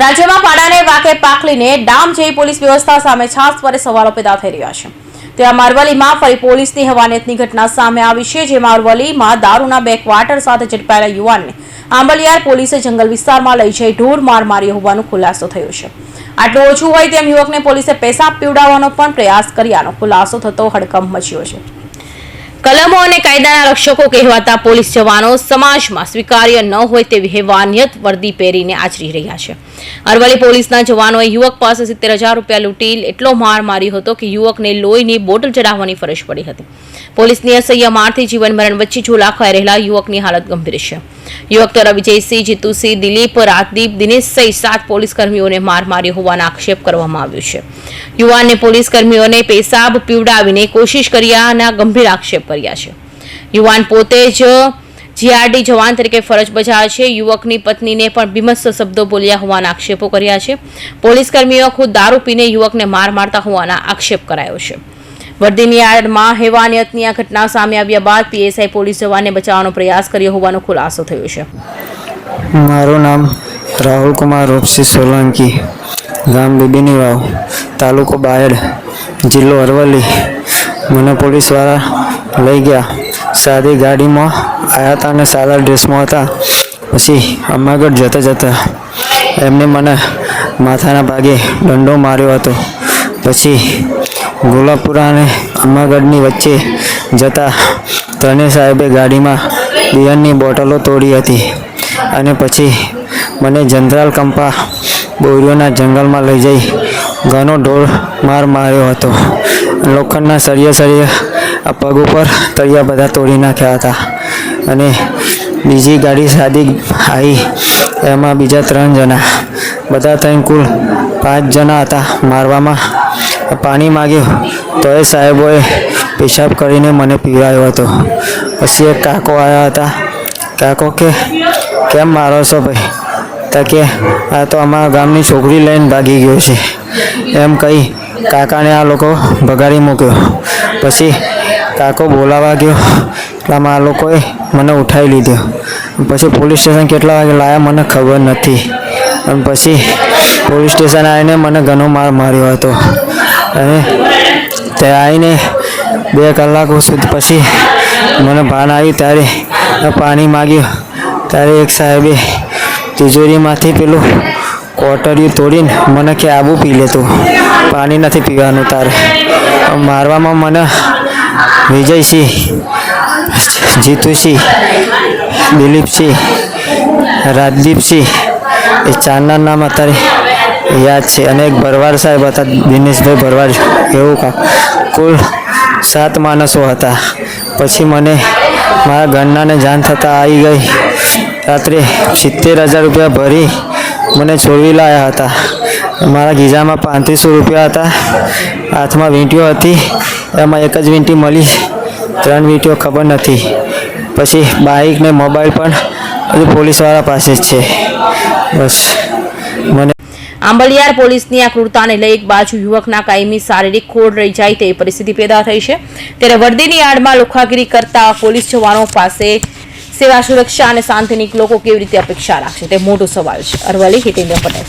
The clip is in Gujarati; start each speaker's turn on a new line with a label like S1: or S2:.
S1: રાજ્યમાં પાડાને વાકે પાકલીને ડામ જેવી પોલીસ વ્યવસ્થા સામે છાસ પરે સવાલો પેદા થઈ રહ્યા છે. ત્યાં અરવલીમાં ફરી પોલીસની હવાનિયતની ઘટના સામે આવી છે જેમાં અરવલીમાં દારૂના બે ક્વાર્ટર સાથે ઝડપાયેલા યુવાનને આંબલિયાર પોલીસે જંગલ વિસ્તારમાં લઈ જઈ ઢોર માર માર્યો હોવાનો ખુલાસો થયો છે. આટલું ઓછું હોય તેમ યુવકને પોલીસે પેશાબ પીવડાવવાનો પણ પ્રયાસ કર્યાનો ખુલાસો થતો હડકંપ મચ્યો છે. કલમો અને કાયદાના રક્ષકો કહેવાતા પોલીસ જવાનો સમાજમાં સ્વીકાર્ય ન હોય તેવી હેવાનિયત વર્દી પહેરીને આચરી રહ્યા છે. અરવલ્લી પોલીસના જવાનોએ યુવક પાસે સિત્તેર હજાર રૂપિયા લૂંટી એટલો માર માર્યો હતો કે યુવકને લોહીની બોટલ ચડાવવાની ફરજ પડી હતી. પોલીસની અસહ્ય મારથી જીવન મરણ વચ્ચે ઝોલાખાઈ રહેલા યુવકની હાલત ગંભીર છે. યુવક દ્વારા વિજયસિંહ, જીતુસિંહ, દિલીપ, રાજદીપ દિનેશ સહિત સાત પોલીસ કર્મીઓને માર માર્યો હોવાનો આક્ષેપ કરવામાં આવ્યો છે. યુવાનને પોલીસ કર્મીઓને પેશાબ પીવડાવીને કોશિશ કર્યાના ગંભીર આક્ષેપ કર્યા છે. યુવાન પોતે જ જીઆરડી જવાન તરીકે ફરજ બજાવે છે. યુવકની પત્નીને પણ બીમસ્ત શબ્દો બોલ્યા હોવાના આક્ષેપો કર્યા છે. પોલીસ કર્મીઓ ખુદ દારૂ પીને યુવકને માર મારતા હોવાના આક્ષેપ કરાયો છે. વર્દીની આડમાં હેવાનિયતની આ ઘટના સામે આવ્યા બાદ પીએસઆઈ પોલીસ જવાનને બચાવવાનો પ્રયાસ કર્યો હોવાનો ખુલાસો થયો છે.
S2: મારું નામ રાહુલ કુમાર રૂપસિંહ સોલંકી, ગામ બીબીની વાવ, તાલુકો બાયડ, જિલ્લો અરવલ્લી. મને પોલીસવાળા લઈ ગયા. સાદી ગાડીમાં આવ્યા હતા અને સાદા ડ્રેસમાં હતા. પછી અમાગઢ જતા જતા એમને મને માથાના ભાગે દંડો માર્યો હતો. પછી ગોલાપુરા અને અમાગઢની વચ્ચે જતા ત્રણેય સાહેબે ગાડીમાં બિયરની બોટલો તોડી હતી અને પછી મને જનરલ કંપા બોરીઓના જંગલમાં લઈ જઈ ઘણો ઢોર માર માર્યો હતો. લોખંડના સળિયા સળિયા આ પગ ઉપર તળિયા બધા તોડી નાખ્યા હતા. અને બીજી ગાડી સાદી આવી એમાં બીજા ત્રણ જણા. બધા ત્રણ કુલ પાંચ જણા હતા મારવામાં. પાણી માગ્યું. તો એ સાહેબોએ પેશાબ કરીને મને પીવડાવ્યો હતો. પછી એક કાકો આવ્યા હતા. કાકો કે, કેમ મારો છો ભાઈ? તો કે, આ તો અમારા ગામની છોકરી લઈને ભાગી ગયો છે. એમ કહી કાકાને આ લોકો ભગાડી મૂક્યો. પછી કાકો બોલાવા ગયો. એટલામાં આ લોકોએ મને ઉઠાવી લીધો. પછી પોલીસ સ્ટેશન કેટલા વાગે લાયા મને ખબર નથી. અને પછી પોલીસ સ્ટેશન આવીને મને ઘણો માર માર્યો હતો. અને તે આવીને બે કલાકો સુધી પછી મને ભાન આવ્યું ત્યારે પાણી માગ્યું. ત્યારે એક સાહેબે તિજોરીમાંથી પેલું કોટરિયું તોડીને મને કે આબુ પી લેતું પાણી નથી પીવાનું તારે. મારવામાં મને વિજયસિંહ, જીતુસિંહ, દિલીપસિંહ, રાજદીપસિંહ, એ ચારના નામ અત્યારે યાદ છે. અને એક ભરવાડ સાહેબ હતા, દિનેશભાઈ ભરવાડ એવું કા કુલ સાત માણસો હતા. પછી મને મારા ઘરનાને જાણ થતાં આવી ગઈ. રાત્રે સિત્તેર હજાર રૂપિયા ભરી મને છોડવી લાવ્યા હતા. મારા ગીઝામાં પાંત્રીસો રૂપિયા હતા. હાથમાં વીંટીઓ હતી. એમાં એક જ વીંટી મળી. ત્રણ વીંટીઓ ખબર નથી. પછી બાઇક ને મોબાઈલ પણ હજુ પોલીસવાળા પાસે જ છે. બસ. મને
S1: આંબલિયાર પોલીસની આ ક્રૂરતાને લઈ એક બાજુ યુવકના કાયમી શારીરિક ખોડ રહી જાય તેવી પરિસ્થિતિ પેદા થઈ છે. ત્યારે વર્દીની આડમાં લોખાગીરી કરતા પોલીસ જવાનો પાસે સેવા સુરક્ષા અને શાંતિની લોકો કેવી રીતે અપેક્ષા રાખશે તે મોટો સવાલ છે. અરવલી હિતેન્દ્ર પટેલ